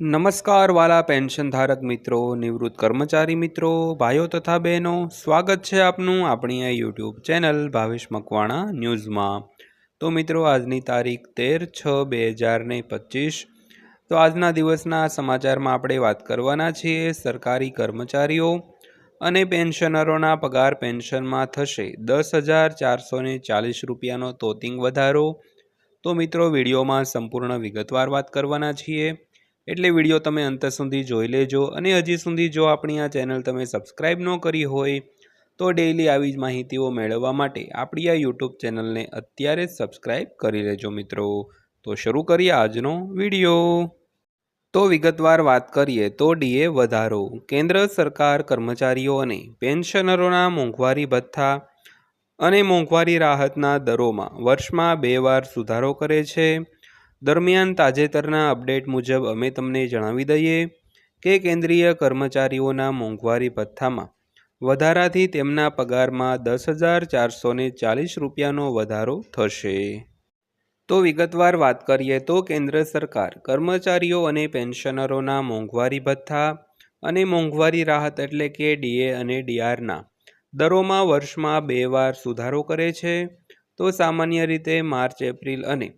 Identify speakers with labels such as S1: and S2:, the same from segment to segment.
S1: નમસ્કાર વાલા પેન્શન ધારક મિત્રો, નિવૃત્ત કર્મચારી મિત્રો, ભાઈઓ તથા બહેનો, સ્વાગત છે આપનું આપણી આ યુટ્યુબ ચેનલ ભાવેશ મકવાણા ન્યૂઝમાં. તો મિત્રો, આજની તારીખ તેર છ બે હજાર ને પચીસ. તો આજના દિવસના સમાચારમાં આપણે વાત કરવાના છીએ, સરકારી કર્મચારીઓ અને પેન્શનરોના પગાર પેન્શનમાં થશે. દસ હજાર ચારસો ને ચાલીસ રૂપિયાનો તોતિંગ વધારો. તો મિત્રો, વિડીયોમાં સંપૂર્ણ વિગતવાર વાત કરવાના છીએ. એટલે વીડિયો તમે અંત સુધી જોઈ લેજો અને હજી સુધી જો આપણી આ ચેનલ તમે સબસ્ક્રાઈબ ન કરી હોય તો ડેઈલી આવી જ માહિતીઓ મેળવવા માટે આપણી આ યુટ્યુબ ચેનલને અત્યારે જ સબસ્ક્રાઈબ કરી લેજો મિત્રો. તો શરૂ કરીએ આજનો વીડિયો. તો વિગતવાર વાત કરીએ તો ડીએ વધારો. કેન્દ્ર સરકાર કર્મચારીઓ અને પેન્શનરોના મોંઘવારી ભથ્થા અને મોંઘવારી રાહતના દરોમાં વર્ષમાં બે વાર સુધારો કરે છે. દરમિયાન તાજેતરના અપડેટ મુજબ અમે તમને જણાવી દઈએ કે કેન્દ્રીય કર્મચારીઓના મોંઘવારી ભથ્થામાં વધારાથી તેમના પગારમાં દસ હજાર ચારસો ચાલીસ રૂપિયાનો વધારો થશે. તો વિગતવાર વાત કરીએ તો કેન્દ્ર સરકાર કર્મચારીઓ અને પેન્શનરોના મોંઘવારી ભથ્થા અને મોંઘવારી રાહત એટલે કે ડીએ અને ડીઆરના દરોમાં વર્ષમાં બે વાર સુધારો કરે છે. તો સામાન્ય રીતે માર્ચ, એપ્રિલ અને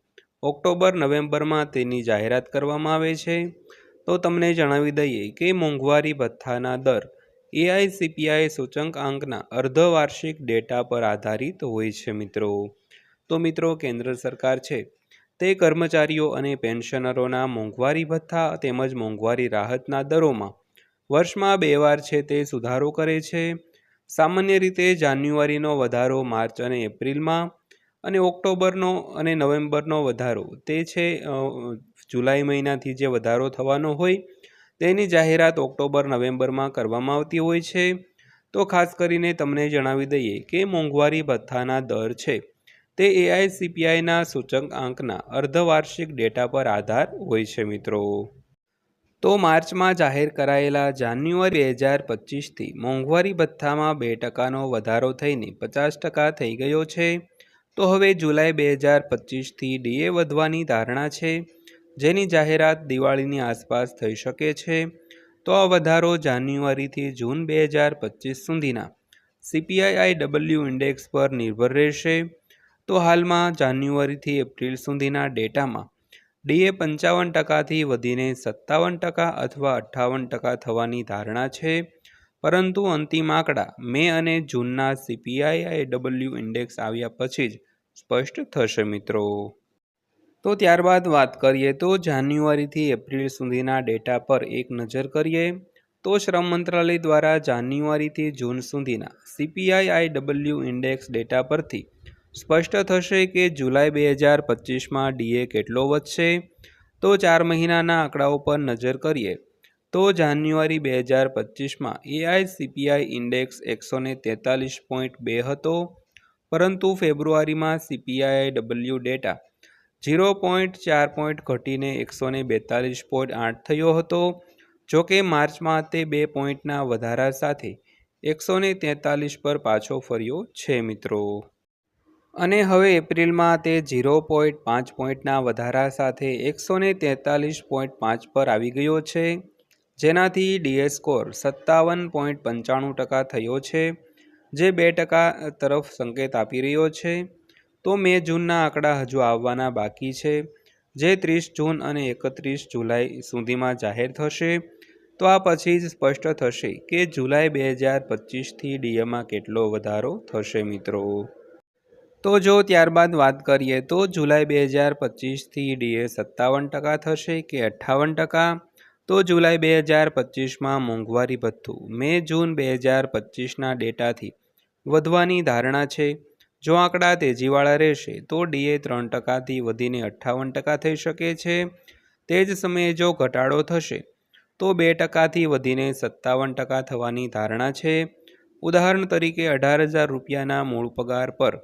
S1: ઓક્ટોબર, નવેમ્બરમાં તેની જાહેરાત કરવામાં આવે છે. તો તમને જણાવી દઈએ કે મોંઘવારી ભથ્થાના દર એઆઈસીપીઆઈ સૂચકાંકના અર્ધવાર્ષિક ડેટા પર આધારિત હોય છે મિત્રો. તો મિત્રો, કેન્દ્ર સરકાર છે તે કર્મચારીઓ અને પેન્શનરોના મોંઘવારી ભથ્થા તેમજ મોંઘવારી રાહતના દરોમાં વર્ષમાં બે વાર છે તે સુધારો કરે છે. સામાન્ય રીતે જાન્યુઆરીનો વધારો માર્ચ અને એપ્રિલમાં અને ઓક્ટોબરનો અને નવેમ્બરનો વધારો. તે છે જુલાઈ મહિનાથી જે વધારો થવાનો હોય, તેની જાહેરાત ઓક્ટોબર, નવેમ્બરમાં કરવામાં આવતી હોય છે. તો ખાસ કરીને તમને જણાવી દઈએ કે મોંઘવારી ભથ્થાના દર છે. તે એઆઈસીપીઆઈના સૂચકાંકના અર્ધવાર્ષિક ડેટા પર આધાર હોય છે મિત્રો. તો માર્ચમાં જાહેર કરાયેલા જાન્યુઆરી બે હજાર પચીસથી મોંઘવારી ભથ્થામાં બે ટકાનો વધારો થઈને પચાસ ટકા થઈ ગયો છે. તો હવે જુલાઈ બે હજાર પચીસથી ડીએ વધવાની ધારણા છે, જેની જાહેરાત દિવાળીની આસપાસ થઈ શકે છે. તો આ વધારો જાન્યુઆરીથી જૂન બે હજાર પચીસ સુધીના સીપીઆઈઆઈ ડબલ્યુ ઇન્ડેક્સ પર નિર્ભર રહેશે. તો હાલમાં જાન્યુઆરીથી એપ્રિલ સુધીના ડેટામાં ડીએ પંચાવન ટકાથી વધીને સત્તાવન ટકા અથવા અઠ્ઠાવન ટકા થવાની ધારણા છે. પરંતુ અંતિમ આંકડા મે અને જૂનના સીપીઆઈઆઈ ડબલ્યુ ઇન્ડેક્સ આવ્યા પછી જ સ્પષ્ટ થશે મિત્રો. તો ત્યારબાદ વાત કરીએ તો જાન્યુઆરીથી એપ્રિલ સુધીના ડેટા પર એક નજર કરીએ. તો શ્રમ મંત્રાલય દ્વારા જાન્યુઆરીથી જૂન સુધીના સીપીઆઈઆઈ ડબલ્યુ ઇન્ડેક્સ ડેટા પરથી સ્પષ્ટ થશે કે જુલાઈ બે હજાર પચીસમાં ડીએ કેટલો વધશે. તો ચાર મહિનાના આંકડાઓ પર નજર કરીએ તો જાન્યુઆરી બે હજાર પચીસમાં એઆઈસીપીઆઈ ઇન્ડેક્સ એકસો ને તેતાલીસ પોઈન્ટ બે હતો, પરંતુ ફેબ્રુઆરીમાં CPI W data zero point ચાર પોઈન્ટ ઘટીને એકસો ને બેતાલીસ પોઈન્ટ આઠ થયો હતો જોકે માર્ચમાં તે બે પોઈન્ટના વધારા સાથે એકસો ને તેતાલીસ પર પાછો ફર્યો છે મિત્રો. અને હવે એપ્રિલમાં તે ઝીરો પોઈન્ટ પાંચ પોઈન્ટના વધારા સાથે એકસો ને તેતાલીસ પોઈન્ટ પાંચ પર આવી ગયો છે. જેનાથી ડીએ સ્કોર સત્તાવન પોઈન્ટ પંચાણું ટકા થયો છે, જે બે ટકા તરફ સંકેત આપી રહ્યો છે. તો મે જૂનના આંકડા હજુ આવવાના બાકી છે, જે ત્રીસ જૂન અને એકત્રીસ જુલાઈ સુધીમાં જાહેર થશે. તો આ પછી જ સ્પષ્ટ થશે કે જુલાઈ બે હજાર પચીસથી ડીએમાં કેટલો વધારો થશે મિત્રો. તો જો ત્યારબાદ વાત કરીએ તો જુલાઈ બે હજાર પચીસથી ડીએ સત્તાવન ટકા થશે કે અઠ્ઠાવન ટકા તો જુલાઈ બે હજાર પચીસમાં મોંઘવારી ભથ્થું. મે જૂન બે હજાર પચીસના ડેટાથી વધવાની ધારણા છે. જો આંકડા તેજીવાળા રહેશે, તો ડીએ ત્રણ ટકાથી વધીને અઠ્ઠાવન ટકા થઈ શકે છે. તે જ સમયે જો ઘટાડો થશે, તો બે ટકાથી વધીને સત્તાવન ટકા થવાની ધારણા છે. ઉદાહરણ તરીકે, અઢાર હજાર રૂપિયાના મૂળ પગાર પર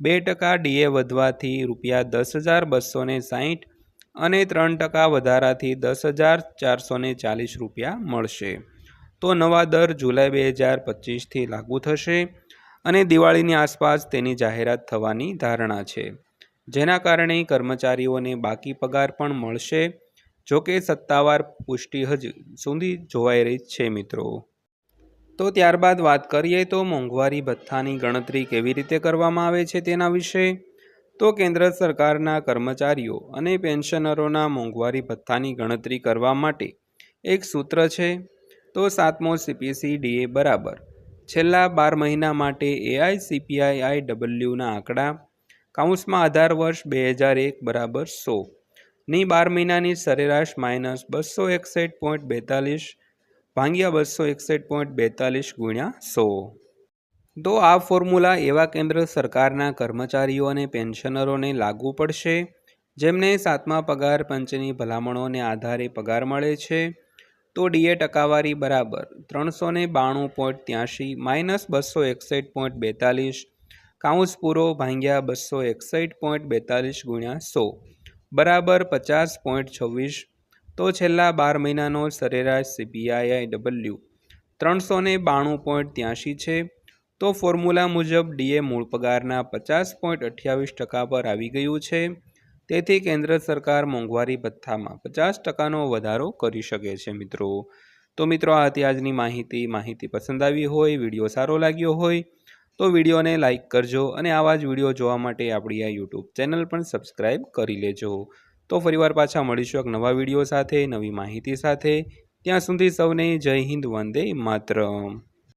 S1: બે ટકા ડીએ વધવાથી રૂપિયા દસ હજાર બસો સાહીઠ અને ત્રણ ટકા વધારાથી દસ હજાર ચારસો ચાલીસ રૂપિયા મળશે. તો નવા દર જુલાઈ બે હજાર પચીસથી લાગુ થશે અને દિવાળીની આસપાસ તેની જાહેરાત થવાની ધારણા છે. જેના કારણે કર્મચારીઓને બાકી પગાર પણ મળશે જોકે સત્તાવાર પુષ્ટિ હજ સુધી જોવાઈ રહી છે મિત્રો. તો ત્યારબાદ વાત કરીએ તો મોંઘવારી ભથ્થાની ગણતરી કેવી રીતે કરવામાં આવે છે તેના વિશે? તો કેન્દ્ર સરકારના કર્મચારીઓ અને પેન્શનરોના મોંઘવારી ભથ્થાની ગણતરી કરવા માટે એક સૂત્ર છે. તો સાતમો સીપીસી ડીએ બરાબર. છેલ્લા બાર મહિના માટે એઆઈસીપીઆઈઆઈ ડબલ્યુના આંકડા કાઉન્સમાં આધાર વર્ષ બે હજાર એક બરાબર સો. ની બાર મહિનાની સરેરાશ માઇનસ બસો એકસઠ પોઈન્ટ બેતાલીસ, ભાંગ્યા બસો એકસઠ પોઈન્ટ બેતાલીસ ગુણ્યા સો. તો આ ફોર્મ્યુલા એવા કેન્દ્ર સરકારના કર્મચારીઓ અને પેન્શનરોને લાગુ પડશે, જેમને સાતમા પગાર પંચની ભલામણોને આધારે પગાર મળે છે. તો ડીએ ટકાવારી બરાબર ત્રણસો ને બાણું પોઈન્ટ ત્યાંશી માઇનસ બસો એકસઠ પોઈન્ટ બેતાલીસ કાઉન્સ પૂરો ભાંગ્યા બસો એકસઠ પોઈન્ટ બેતાલીસ ગુણ્યા સો, બરાબર પચાસ પોઈન્ટ છવ્વીસ. તો છેલ્લા બાર મહિનાનો સરેરાશ સીપીઆઈ ડબલ્યુ ત્રણસો બાણું પોઈન્ટ ત્યાંશી છે. તો ફોર્મ્યુલા મુજબ ડીએ મૂળ પગારના પચાસ પોઈન્ટ અઠ્યાવીસ ટકા પર આવી ગયું છે. તેથી કેન્દ્ર સરકાર મોંઘવારી ભથ્થામાં પચાસ ટકાનો વધારો કરી શકે છે મિત્રો. તો મિત્રો, આ હતી આજની માહિતી. માહિતી પસંદ આવી હોય, વીડિયો સારો લાગ્યો હોય, તો વિડીયોને લાઇક કરજો અને આવા જ વીડિયો જોવા માટે આપણી આ યુટ્યુબ ચેનલ પણ સબસ્ક્રાઈબ કરી લેજો. તો ફરીવાર પાછા મળીશું એક નવા વીડિયો સાથે, નવી માહિતી સાથે. ત્યાં સુધી સૌને જય હિન્દ, વંદે માતરમ.